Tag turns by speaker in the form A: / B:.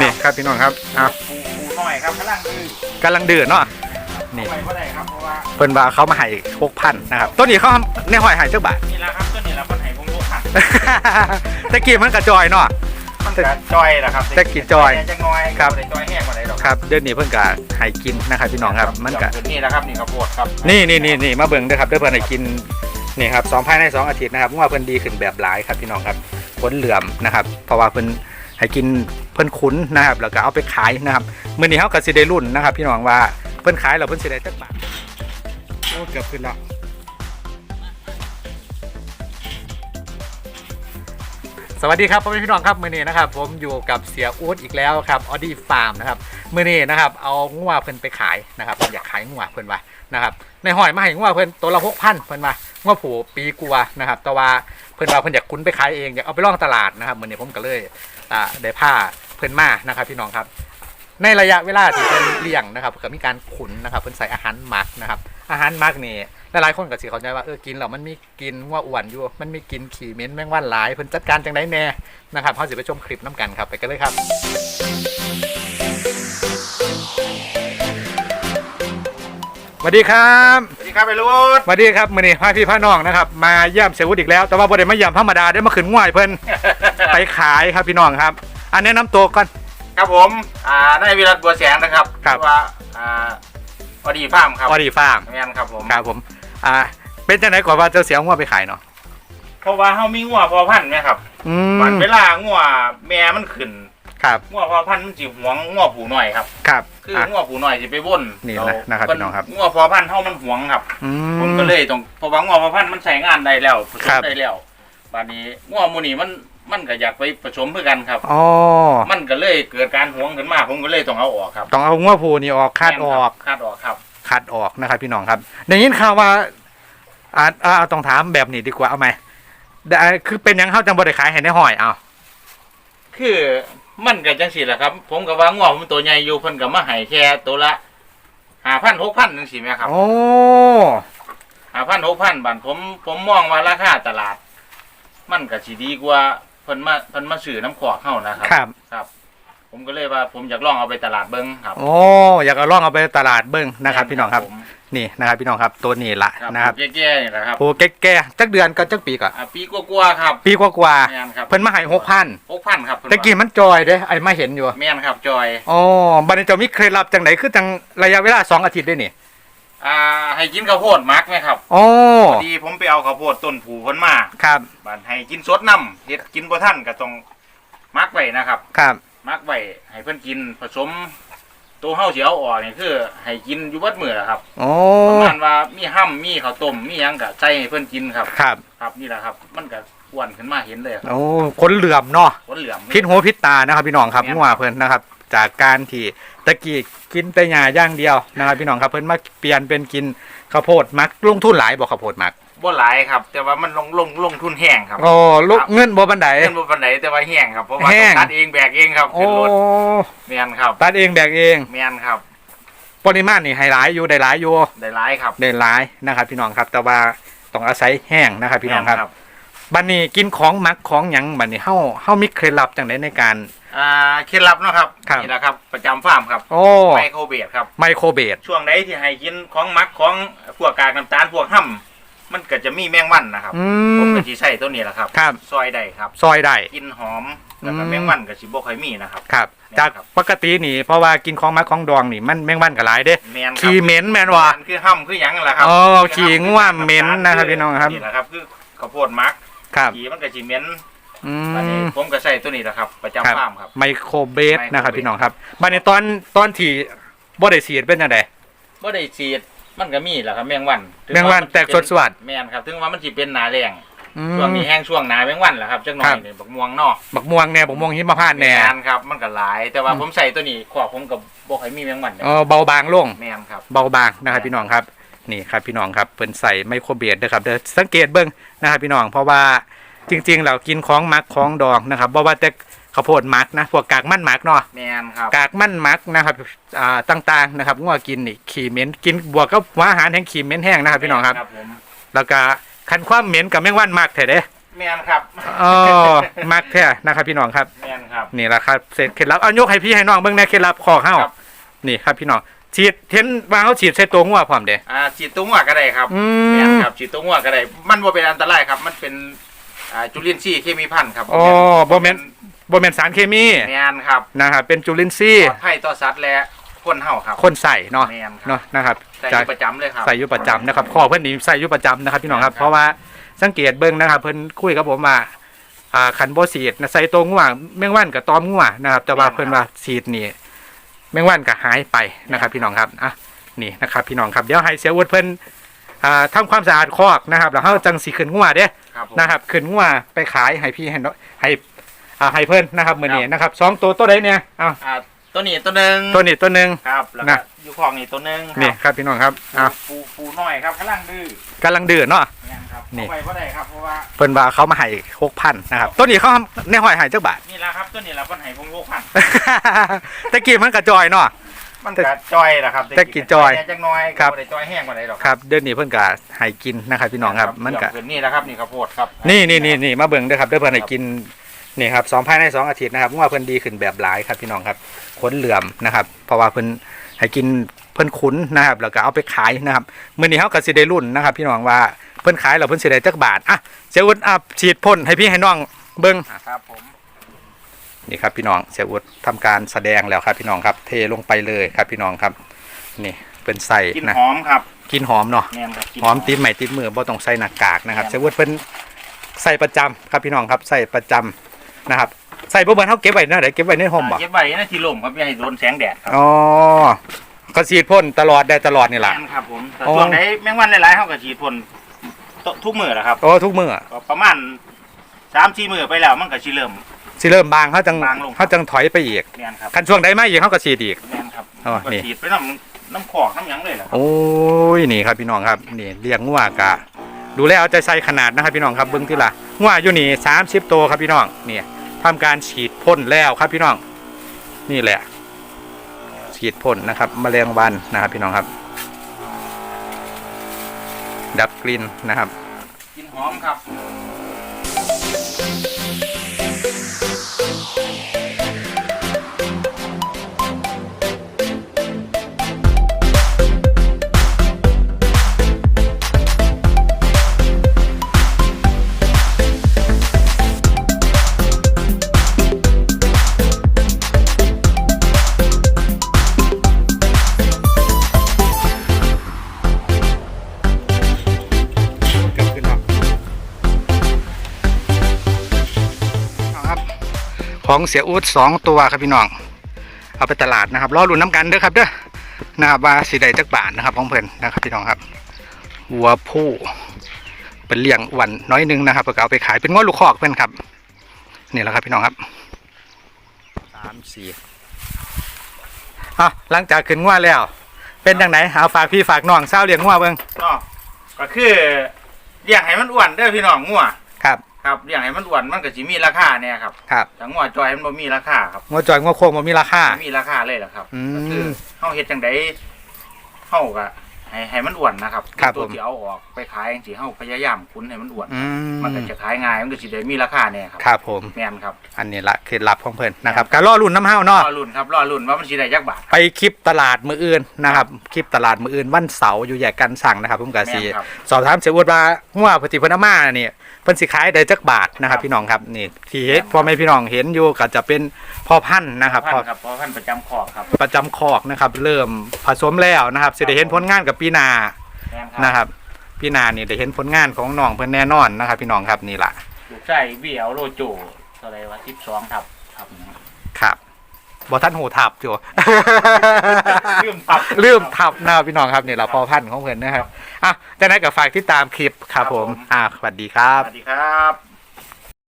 A: นี่ครับพี่น้องครับอ้าว
B: ปูปูหน่อยครับกำลังดื้อกำ
A: ลังดื้อเนาะนี่
B: ไปเมื่อไหร่ครับเพราะว่า
A: เพิ่นว่าเขามาให้พวกพันนะครับต้นนี้เขาในหอยให้จักบาท
B: นี่แหละครับตัวนี้แหละมันให้ผมรู้ค่ะ
A: ตะกี้มันกระจอยเนาะ
B: มันจะจอยเหรอครับ
A: แต่กี่จอย
B: จะงอย
A: ครับ
B: ได้จอยแห้งกว่าไหนหรอก
A: ครับเดือนนี้เพิ่นก็ให้กินนะครับพี่น้องครับมันก็
B: นี่แหละครับนี่ข้าวโพดครับ
A: นี่นี่นี่นี่มาเบิ่งเด้อครับเด้อเพิ่นให้กินนี่ครับสองภายในสองอาทิตย์นะครับว่าเพิ่นดีขึ้นแบบหลายครับพี่น้องครับผลเหลื่อมนะครับเพราะว่าเพิ่น ให้กินเพิ่นคุ้นนะครับแล้วก็เอาไปขายนะครับมื้อนี้เฮาก็สิได้รุ่นนะครับ พี่น้องว่าเพิ่นขายแล้วเพิ่นสิได้จักบาทโอ้เกือบขึ้นแล้วสวัสดีครับพ่อแม่พี่น้องครับมื้อนี้นะครับผมอยู่กับเสียอู๊ดอีกแล้วครับออดี้ฟาร์มนะครับมื้อนี้นะครับเอางัวเพิ่นไปขายนะครับอยากขายงัวเพิ่นว่านะครับในหอยมาให้งัวเพิ่นตัวละหกพันเพิ่นว่างัวผูปีกัวนะครับแต่ว่า เพิ่อนว่าเพิ่อนอยากคุ้นไปขายเองอยากเอาไปล่องตลาดนะครับเหมือนี้ผมก็เลยได้ผ้าเพิ่อนมานะครับพี่น้องครับ ในระยะเวลาที่เพิ่นเลี้ยงนะครับก็มีการขุนนะครับ เพิ่อนใส่อาหารหมักนะครับ อาหารหมักนี่หลายๆคนก็สิเข้าใจว่าเออกินแล้วมันมีกินว่าอ้วนอยู่ มันมีกินขี่เม็นแมงวันหลายเพิ่อนจัดการจังไดแน่นะครับเฮาสิไปชมคลิปน้ำกันครับไปกันเลยครับสวัสดีครับ
B: ครับไปรุ่น
A: สวัสดีครับมื้อนี้พาพี่พาน้องนะครับ มาเยี่ยมเสยวุฒอีกแล้ว แต่ว่าบ่ได้มาเยี่ยมธรรมดาได้มาขึ้นง่วยเพิ่นไปขายครับพี่น้องครับ อันแนะนำตัวก่อน
B: ครับผม อ่านายวิรัตบัวแสงนะครับ
A: ครับ
B: ว่าอ่าพอดีฟาร์มครับ
A: ออดีฟาร์ม
B: แม่นครับผม
A: ครับผมอ่าเป็นจังไดกว่าว่าจะเสียง่วไปขายเนาะ
B: เพราะว่าเฮามีงัวพอพันธุ์ไหมครับ
A: อื
B: วัน
A: ม
B: เวลางัวแม่มันขึ้น
A: ครับ
B: งัวพอพันธุ์มันสิหวงงัวผูน้อยครับ
A: ครับ
B: คือ
A: อะ
B: งัวผูน้อยสิไปว่น
A: นี่นะนะครับพี่น้องครับ
B: งัวพอพันธุ์เฮามันหวงครับ
A: อื
B: ผมก็เลยต้องเพราะว่างัวพอพันธุ์มันใช้งานได้แล้วผส
A: ครั
B: ม
A: บ
B: ได้แล้วบัดนี้งัวหมูนี่มันมันก็อยากไปผสมเพื่อกันครับ
A: อ๋อ
B: มันก็เลยเกิดการหวงขึ้นมาผมก็เลยต้องเอาออกครับ
A: ต้องเอาง่วผูนี่ออกคาดออก
B: คาดออกครับ
A: คัดออกนะครับพี่น้องครับได้ยินข่าวว่าอ่าอ่าต้องถามแบบนี้ดีกว่าเอาไหมได้คือเป็นหยังเข้าจังบ่ได้ขายให้ในหอยเอา
B: คือ มันก็จังซี่แหละครับ ผมก็ว่างัวมันตัวใหญ่อยู่เพิ่นก็มาให้แค่ตัวละ5,000 6,000จังซี่แหมครับ
A: โอ้
B: 5,000 6,000บาทผมผมมองว่าราคาตลาด มันก็สิดีกว่าเพิ่นมาเพิ่นมาซื้อน้ำขวากเฮานะครับ
A: ครับ
B: ครับ ผมก็เลยว่าผมอยากลองเอาไปตลาดเบิ่งครับ
A: โอ้อยากเอาล่องเอาไปตลาดเบิ้งนะครับ พี่น้องครับ
B: ผม
A: นี่นะครับพี่น้องครับตัวนี้ละ
B: ครับ
A: นะครับ
B: แก่ๆนี่แหละครับ
A: โอ้แก่ๆจักเดือนก็จักปีก่อน
B: อะปีกว่าๆครับ
A: ปีกว่า
B: แม่นครับ
A: ๆเพิ่นมาให้หกพัน
B: 6,000ครับเพิ่น
A: ตะกี้มันจอยเด้ไอ้มาเห็นอยู่
B: แม่นครับจอย
A: อ๋อบัดนี้เจ้ามีเคล็ดลับจังไหนคือจังระยะเวลาสองอาทิตย์ได้นี่
B: อ่าให้กินข้าวโพดมักไหมครับ
A: โอ้
B: พอดีผมไปเอาข้าวโพดต้นผูเพิ่นมา
A: ครับ
B: บานให้กินสดน้ำเฮ็ดกินบ่ทันก็ต้องมักไว้นะครับ
A: ครับ
B: มักไว้ให้เพิ่นกินผสม ตัวเฮาสิเอาออกนี่คือให้กินอยู่เบิดมื้อแหละครับ
A: โอ้
B: ประมาณว่ามีห้ำมีข้าวต้มมีหยังก็ใส่ให้เพิ่นกินครับ
A: ครับ
B: ครับนี่แหละครับ มันก็อ้วนขึ้นมาเห็นเลยครับ
A: โอ้คนเหลื่อมเนาะ
B: ขนเหลือง
A: พิษหัวพิษตานะครับพี่น้องครับ
B: แม่น
A: งัวเพิ่นนะครับ จากการที่ตะกี้กินแต่หญ้าอย่างเดียวนะครับพี่น้องครับเพิ่นมาเปลี่ยนเป็นกินข้าวโพดมักลงทุนหลายบ่ข้าวโพดมัก
B: บ่หลายครับ แต่ว่ามันลงลงลงทุนแห้งครับ
A: โอ้ลูก
B: ครับ
A: เงินบ่บันได
B: เงินบ่ปานใดแต่ว่าแห้งครับเพราะว่า
A: แห้
B: ต้องงตัดเองแบกเองครับ
A: โอ้
B: ขึ้นรถแม่นครับ
A: ตัดเองแบกเอง
B: แม่นครับ
A: ปริมาณนี่ให้หลายอยู่ได้หลายอยู่
B: ได้หลายครับ
A: ได้หลายนะครับพี่น้องครับ แต่ว่าต้องอาศัยแห้งนะครับพี่น้องครับ
B: แม่
A: บัดนี้กินของมักของหยังบัดนี้เฮาเฮามีเคล็ดลับจังไดในการ
B: อ่าเคล็ดลับเนาะครับ
A: ครับ
B: นี่แหละครับ ประจำฟาร์มครับ
A: โอ้
B: ไมโครเบดครับ
A: ไมโครเบด
B: ช่วงไหนที่ให้กินของมักของพวกกากน้ำตาลพวกห้ำ มันก็จะมีแมงวันนะครับ
A: อื
B: ผม
A: ม
B: ก็สิใช้ตัวนี้แหละครับ
A: ครับ
B: ซอยได้ครับ
A: ซอยได้
B: กินหอมแล้วก็
A: อืม
B: แมงวันก็สิบ่ค่อยมีนะครับ
A: ครับ
B: เนี่ย
A: จาก
B: ครับ
A: ปกตินี่เพราะว่ากินของมักของดองนี่มันแมงวันก็หลายเด้
B: แมนครับ
A: ขี้เหม็นแม่นว่ะ
B: คือห้ำคือหยังนั่นแหละครับ
A: อ๋อ
B: คือ
A: ขี้
B: ห้ำ
A: ง่วเหม็นนะครับพี่น้องครับ
B: นี่แหละครับ คือข้าวโพดมัก
A: ครับ
B: ขี้มันก็สิเหม็น
A: อื
B: อันนี้
A: ม
B: ผมก็ใช้ตัวนี้แหละครับ ประจำ
A: ครับ
B: ฟาร์มครับ
A: ไมโครเบส
B: ไมโครเบส
A: นะครับพี่น้องครับบัดนี้ตอนตอนที่บ่ได้ฉีดเป็นจังได
B: บ่ได้ฉีด มันก็มีแหละครับแมงวันถึ
A: แมงวันาแตกสดสวัสด
B: แม่นครับ ถึงว่ามันสิเป็นหนาแรง
A: อื
B: ช่วง
A: ม
B: นี้แห้งช่วงหนาแมงวันแหละครับจักหน่อ
A: ครั
B: ย
A: บ
B: นี่บักม่วงเนอก
A: บักม่วงแน่บักม่วงหิมพานต์แน่
B: นครับ มันก็หลาย แต่ว่า
A: อืม
B: ผมใส่ตัวนี้ขวบผมกับบ่ค่อยมีแมงวัน
A: เออเบาบางลง
B: แม่นครับ
A: เบาบางนะครับพี่น้องครับนี่ครับพี่น้องครับเพิ่นใส่ไมโครเบสด้วยครับเดี๋ยวสังเกตเบิ่งนะครับพี่น้องเพราะว่า จริงๆเรากินของมักของดองนะครับบ่ว่าแต่ข้าวโพดมักนะพวกกากมันมักเนาะ
B: แม่นครับ
A: กากมันมักนะครับอ่าต่างๆนะครับงัวกินนี่ขี้เหม็นกินบวกกับหัวอาหารแห่งขี้เหม็นแห้งนะครับพี่น้องครับ
B: ครับ ผม
A: แล้วก็คันความเหม็นกับแมงวันมักแท้เด้
B: แมนครับ
A: อ๋อมักแท้นะครับพี่น้องครับ
B: แมนครับ
A: นี่แหละครับเสร็จเคล็ดลับเอายกให้พี่ให้น้องเบิ่งในเคล็ดลับคอเฮา
B: ครับ
A: นี่ครับพี่น้องฉีดเห็นว่าเขาฉีดใส่ตัวงัวพร้อมเด้
B: อ่าฉีดตัวงัวก็ได้ครับ
A: อื
B: แมน
A: ม
B: ครับฉีดตัวงัวก็ได้มันบ่เป็นอันตรายครับ มันเป็น อ่าจุลินทรีย์เคมีพันธุ์ครับ
A: อ๋อบ่แม่นบ่แม่นสารเคมี
B: แมนครับ
A: นะครับเป็นจุลินทรี
B: ป
A: ย์
B: ลอดภัยต่อสัตว์และคนเฮาครับ
A: คนใส่เนาะ
B: แมนครับ
A: เนาะนะครับ
B: ใส่อ
A: จะ
B: ยู่ประจำเลยครับ
A: ใส่อยู่ประจำนะครับข้อเพิ่นนี่ใส่อยู่ประจำนะครับพี่น้องครับ
B: ครับ
A: เพราะว่าสังเกตเบิ่งนะครับ เพิ่นคุยกับผมว่าอ่าคันบ่ฉีดนะใส่ตัวงัวแมงวันกับตอมงัวนะครับแต่ว่าเพิ่นว่าฉีดนี่แมงวันก็หายไปนะครับ พี่น้องครับอะนี่นะครับ พี่น้องครับเดี๋ยวให้เสียวุฒิเพิ่น อ่าทำความสะอาดคอกนะครับแล้วเฮาจังสิขึ้นงัวเด้
B: ครับผม
A: นะครับขึ้นงัวไปขายให้พี่ให้น้องให้อ่าให้เพิ่นนะครับมื้อนี้
B: ครับ
A: นะครับสองตัวตัวใดเนี่ยอ้าว
B: อ่าตัวนี้ตัวหนึ่ง
A: ตัวนี้ตัวหนึง
B: ครับแล้ว
A: นะ
B: ก็อยู่ของนี่ตัวหนึ่งครับ
A: นี่ครับพี่น้องครับอ้าว
B: ปูปูน้อยครับกำลังดื้อกำ
A: ลังดื้อเนาะ
B: แม่นครับ
A: นี่
B: เอาไปบ่ได้ครับเพราะว่า
A: เพิ่นว่าเขามาให้6,000นะครับตัวนี้เขาในห้อยให้จักบาท
B: นี่ละครับตัวนี้ละเพิ่นให้ผมโลกพัน
A: ตะกี้มันกระจอยเนาะ
B: มันก็จอยล่ะครับ
A: แต่กินจอย
B: แน่จังน้อย
A: ครับ
B: บ่ได้จอยแห้งกว่าไหนหรอก
A: ครับเดือนนี้เพิ่นก็ให้กินนะครับพี่น้องครับมันก็
B: เพิ่นนี่แหละครับนี่ข้าวโพดครับ
A: นี่นี่นี่นี่มาเบิ่งเด้อครับเด้อเพิ่นให้กินนี่ครับสองภายในสองอาทิตย์นะครับว่าเพิ่นดีขึ้นแบบหลายครับพี่น้องครับขนเหลื่อมนะครับเพราะว่าเพิ่นให้กินเพิ่นขุนนะครับ แล้วก็เอาไปขายนะครับมื้อนี้เฮาก็สิได้รุ่นนะครับ พี่น้องว่าเพิ่นขายแล้วเพิ่นสิได้จักบาทอะเสียอุดอะฉีดพ่นให้พี่ให้น้องเบิ่ง
B: อะครับผม
A: นี่ครับพี่น้องเสียอุดทำการแสดงแล้วครับ พี่น้องครับ เทลงไปเลยครับพี่น้องครับ นี่เป็นใส่
B: กิน
A: นะ
B: หอมครับ
A: กินหอมเนาะ
B: แม่นครับกิน
A: หอมติดใหม่ติดมือบ่ต้องใส่หน้ากากนะครับเสียอุดเพิ่นใส่ประจำครับพี่น้องครับใส่ประจำนะครับ ใส่บ่เบิ่นเฮาเก็บไว้เนาะเดี๋ยวเก็บไว้ในห้องบ่
B: เก็บไว้ในที่ร่มครับอย่าให้โดนแสงแดดครับ
A: อ๋อก็ฉีดพ่นตลอดได้ตลอดนี่ล่ะ
B: แม่นครับผมแต่
A: อ๋อ
B: ช่วงไหนแมงวันหลายๆเฮาก็ฉีดพ่นตทุกมื้อแหละครับ
A: โอ้ทุกมื้อ
B: ก็ประมาณ3-4มื้อไปแล้วมันก็สิเริ่ม
A: สิเริ่มบางเฮาจัง
B: บางลง
A: เฮาจังถอยไปอีก
B: แม่นครับ
A: คันช่วงใดมาอีกเฮาก็ฉีดอีก
B: แม่นครับ
A: อ๋อ
B: ก็
A: นี่
B: ฉีดไปน้ำน้ำขอกน้ำหยังเลยแหละครับ
A: โอ้ยนี่ครับพี่น้องครับนี่เลี้ยงงัวกะ ดูแลเอาใจใส่ขนาดนะครับพี่น้องครับเบิ้งที่ละงัวอยู่นี่สามสิบตัวครับพี่น้องนี่ทำการฉีดพ่นแล้วครับพี่น้อง นี่แหละ ฉีดพ่นนะครับแมลงวันนะครับพี่น้องครับ ดับกลิ่นนะครับ
B: กินหอม
A: ครับ ของเสียอูดสองตัวครับพี่น้องเอาไปตลาดนะครับรอรุ่นน้ำกันเด้อครับเด้อนะครับว่าสีใดจักบาทนะครับของเพิ่นนะครับพี่น้องครับวัวผู้เป็นเลี้ยงอ้วันน้อยหนึงนะครับแล้วก็เอาไปขายเป็นง้อลูกคอกเพิ่นครับนี่แหละครับพี่น้องครับสามสี่อะหลังจากขึ้นง้อแล้ว เป็นจังไหนเอาฝากพี่ฝากน้องเศร้าวเลี้ยงง้อเบิ่ง
B: ก็ก็คือเลี้ยงให้มันอ้วนเด้อพี่น้องงัว
A: ครับ
B: ครับเลี้ยงให้มันอ้วนมันก็สิมีราคาเนี่ยครับ
A: ครับ
B: แต่งัวจอยมันบ่มีราคาครับ
A: ง้อจอยง้อโค้งมันมีราคา
B: บ่มีราคาเลยเหรอครับ
A: อืม
B: ก็คือเฮาเฮ็ดจังไดเฮาก็ให้ให้มันอ้วนนะครับ
A: ครับ
B: ตัว
A: ผม
B: ที่เอาออกไปขายจังซี่เฮาพยายามคุ้นให้มันอ้วน
A: อืม
B: มันก็จะขายง่ายมันก็สิได้มีราคาแน่ครับ
A: ครับผม
B: แม่นครับ
A: อันนี้ละ เคล็ดลับของเพิ่นนะครับการล่อรุ่นน้ำเห้ารเนาะ
B: อรุ่นครับรอรุ่นว่ามันสิได้จักบาท
A: ไปคลิปตลาดมืออื่นนะครับคลิปตลาดมืออื่นวันเสาร์อยู่แยกกันสั่งนะครับผมกะ
B: แม่
A: สี
B: นครับ
A: สอบถามเสียอวดว่างัวพติพนมาเนี่ยเพิ่นสิขายได้จักบาทนะครับ
B: ครับ
A: พี่น้องครับนี่ที่เห็นพ่อแม่พี่น้องเห็นอยู่ก็จะเป็นพ่อพันธุ์นะครับ
B: พัน
A: พ่อ
B: ธุ์ครับเพราะพันธุ์ประจำคอกครับ
A: ประจำคอกนะครับ เริ่มผสมแล้วนะครับสิได้เห็นผลงานกับปีหนา
B: แม่นครับ
A: นะครับปีหนานี่ได้เห็นผลงานของน้องเพิ่นแน่นอนนะครับ พี่น้องครับนี่ล่ะ
B: ลูกชายเบี้ยวโลโจเท่าไหร่วะ12ทับครับ
A: ครับบ่ท่านหูทับอยู่
B: ลืมทับ
A: ลืมทับนะครับพี่น้องครับนี่เราพอพันธุ์ของเพื่อนนะครับอะจากนั้นก็ฝากที่ตามคลิปครับผม อ่าสวัสดีครั
B: ส
A: บ
B: วัสดีครับ